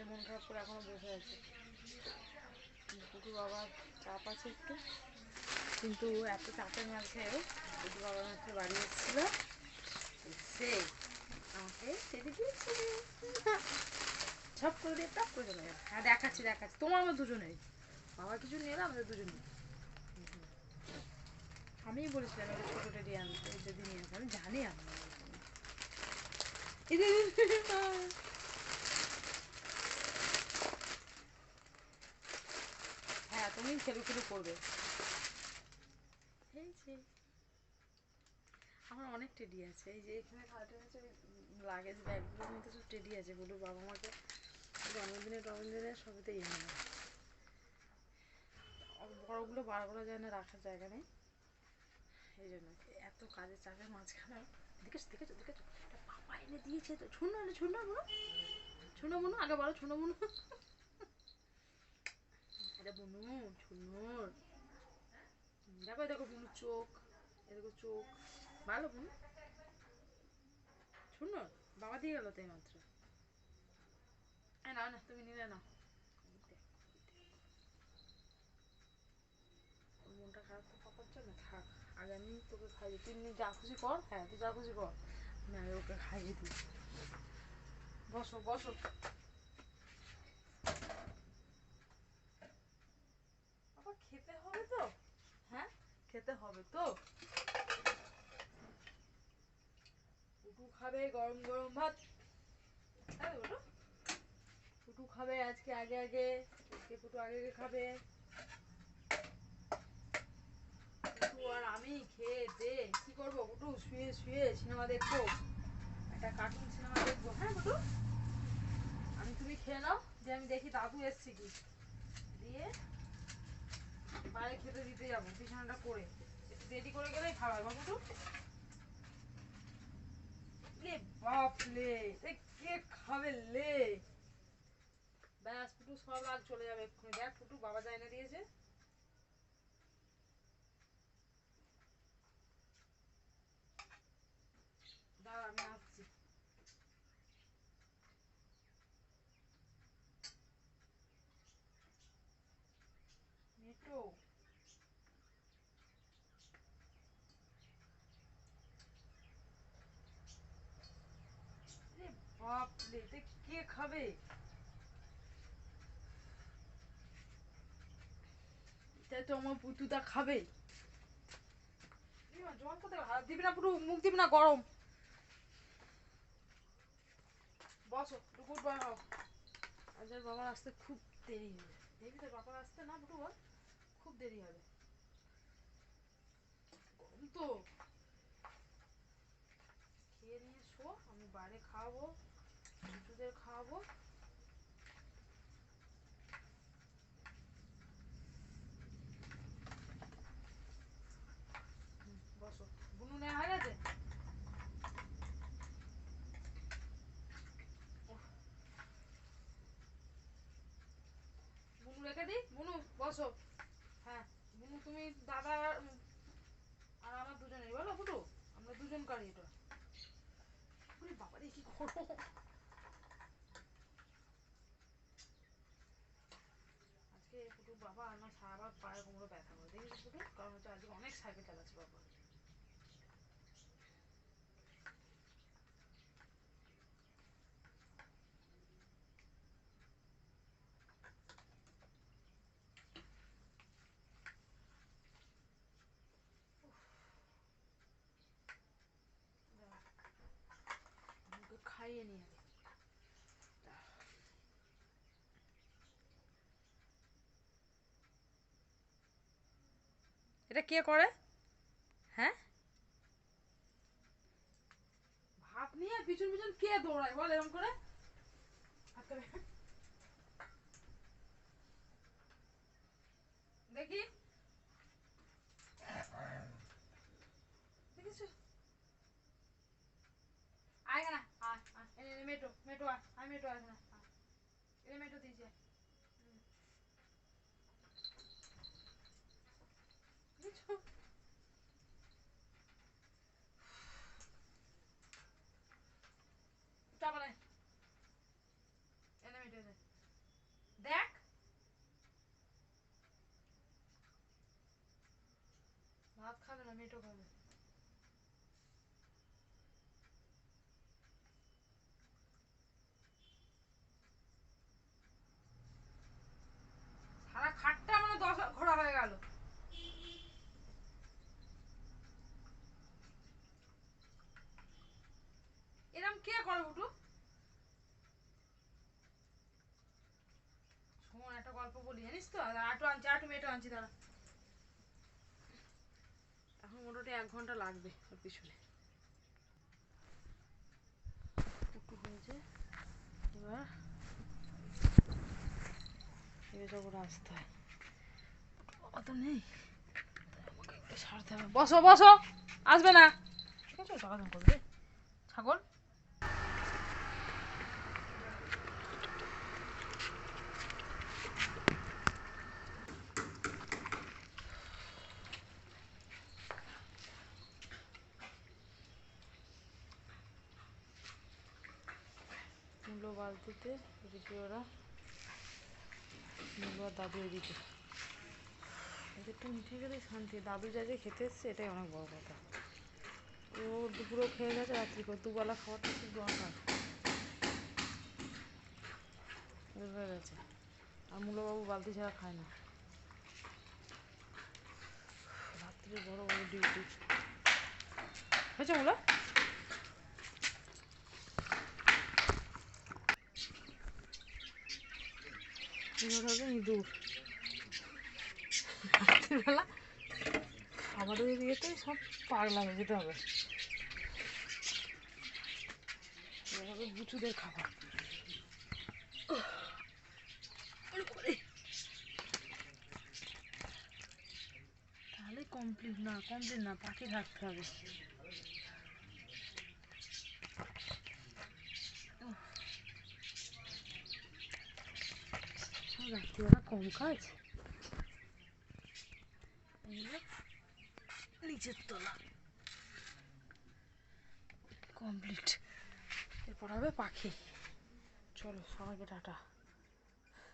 যে মন খারাপ করে এখনও বসে আছে দুটো বাবার চাপ আছে একটু কিন্তু এত চাপের মাঝেও দুটো বাবার হচ্ছে বাড়ি এসেছিল সে আমাকে ছেড়ে দিয়েছে সব করে দিয়ে টপ করে চলে গেছে হ্যাঁ দেখাচ্ছি দেখাচ্ছি তোমার আমার দুজনেই বাবা কিছু এলো আমাদের দুজনে আমিই বলেছিলাম এটা ছোটো টেডি আনতে যদি নিয়ে আসে আমি জানি আমি খেলু খেলু করবে। এই যে আমার অনেক টেডি আছে। এই যে এখানে লাগেজ ব্যাগগুলোর মধ্যে সব টেডি আছে। বলু বাবা মাকে, জন্মদিনে টন্মদিনে সবেতেই এনে দেয়। আর বড়গুলো বার করা যায় না, রাখার জায়গা নেই। এই জন্য এত কাজের চাপের মাঝখানে দেখেছ দেখেছ দেখেছ পাপা এনে দিয়েছে তো। শুনো না শুনো মনো শুনো মনো, আগে বলো শুনো মনো। এটা বুনু শুনুর দেখো দেখো বুনুর চোখ দেখো চোখ। ভালো বুনু। শুনো বাবা দিয়ে গেল তাই মাত্র না না, তুমি নিলে না মনটা খারাপ তো পাপার জন্য। থাক, আগে আমি তোকে খাইয়ে তুই যা খুশি কর হ্যাঁ তুই যা খুশি কর। আমি ওকে খাইয়ে দিই। বসো বসো বাবা খেতে হবে তো? হ্যাঁ? খেতে হবে তো? পুটু খাবে গরম গরম ভাত। হ্যাঁ বলো। পুটু খাবে আজকে আগে আগে আজকে পুটু আগে আগে খাবে। পুটু আর আমি খেয়ে দে কি করব পুটু শুয়ে শুয়ে সিনেমা দেখব। একটা কার্টুন সিনেমা দেখব। হ্যাঁ পুটু আমি তুমি খেয়ে নাও যে আমি দেখি দাদু এসছে কি? দিয়ে বাইরে খেতে দিতে যাব, বিছানাটা করে একটু রেডি করে গেলেই ভালো হয়, বাবু লে বাপ লে কে খাবে লে? ব্যাস ফুটু সব আর চলে যাবে এক্ষুনি। দেখ ফুটু বাবা যা এনে দিয়েছে দাঁড়া আমি আসছি মেটো রে বাপ রে, এটা কে খাবে? এটা তো আমার পুতুটা খাবে। জল কোথায়? হাত দিবি না পুরো, মুখ দিবি না, গরম। বসো টুকুর বার হও আজ বাবার আসতে খুব দেরি হবে দেখবি তো বাবার আসতে না পুটু বল। খুব দেরি হবে। গরম তো। খেয়ে নিয়ে শো, আমি বাইরে খাওয়াবো পুচুদের খাওয়াবো। বসো, বুনু নেওয়া হয়ে গেছে। বুনু রেখে দিই বুনু, বসো। তুমি দাদা আর- আমার দুজনেই বলো ফুটু আমরা দুজন করি এটা। বাবা বাবারে কি করো? আজকে ফুটু বাবা আমার সারা পায়ে কোমরে ব্যথা করে। দেখি ফুটু কারণ হচ্ছে আজকে অনেক সাইকেল চালাচ্ছে বাবা। খাইয়ে নিয়ে এটা কে করে? হ্যাঁ? ভাত নিয়ে পিছন পিছন কে দৌড়ায়? বল এরকম করে। দেখি দেখিস আয় না আয় আয় এনে এনে মেটো মেটো আয় আমি মেটো আসে না এনে মেটো দিয়েছে চাপা নাই এনে মেটো এনে কে করে শোন, একটা গল্প বলি, জানিস তো? আনছি আনছি, দাঁড়া। এখন মোটামুটি এক ঘণ্টা লাগবে ওর পিছনে। একটু হয়েছে, এবার এবার যাব রাস্তায়। অত নেই। সারতে হবে। বসো বসো। আসবে না। ঠিক আছে করবে। ছাগল? বালতিতে এদিকে ওরা দাদু এদিকে এদেরটা মিঠে গেলে শান্তি দাদু যা যে খেতে এসছে এটাই অনেক বড় কথা ও দুপুরেও খেয়ে গেছে রাত্রি করে দুবেলা খাওয়াটা খুব দরকার হয়ে গেছে আর মূলবাবু বালতি ছাড়া খায় না রাত্রে বড় বড় ডিউটি হয়েছে মূলা ইঁদুর। রাত্রিবেলা খাবারের দিয়েতে সব পাগলা হয়ে যেতে হবে। হবে বুচুদের খাবার। তাহলে কমপ্লিট না কমপ্লিট না, পাখি থাকতে হবে। রাত্রিবেলা কম কাজ নিচের তোলা কমপ্লিট এরপর হবে পাখি চলো সবাইকে টাটা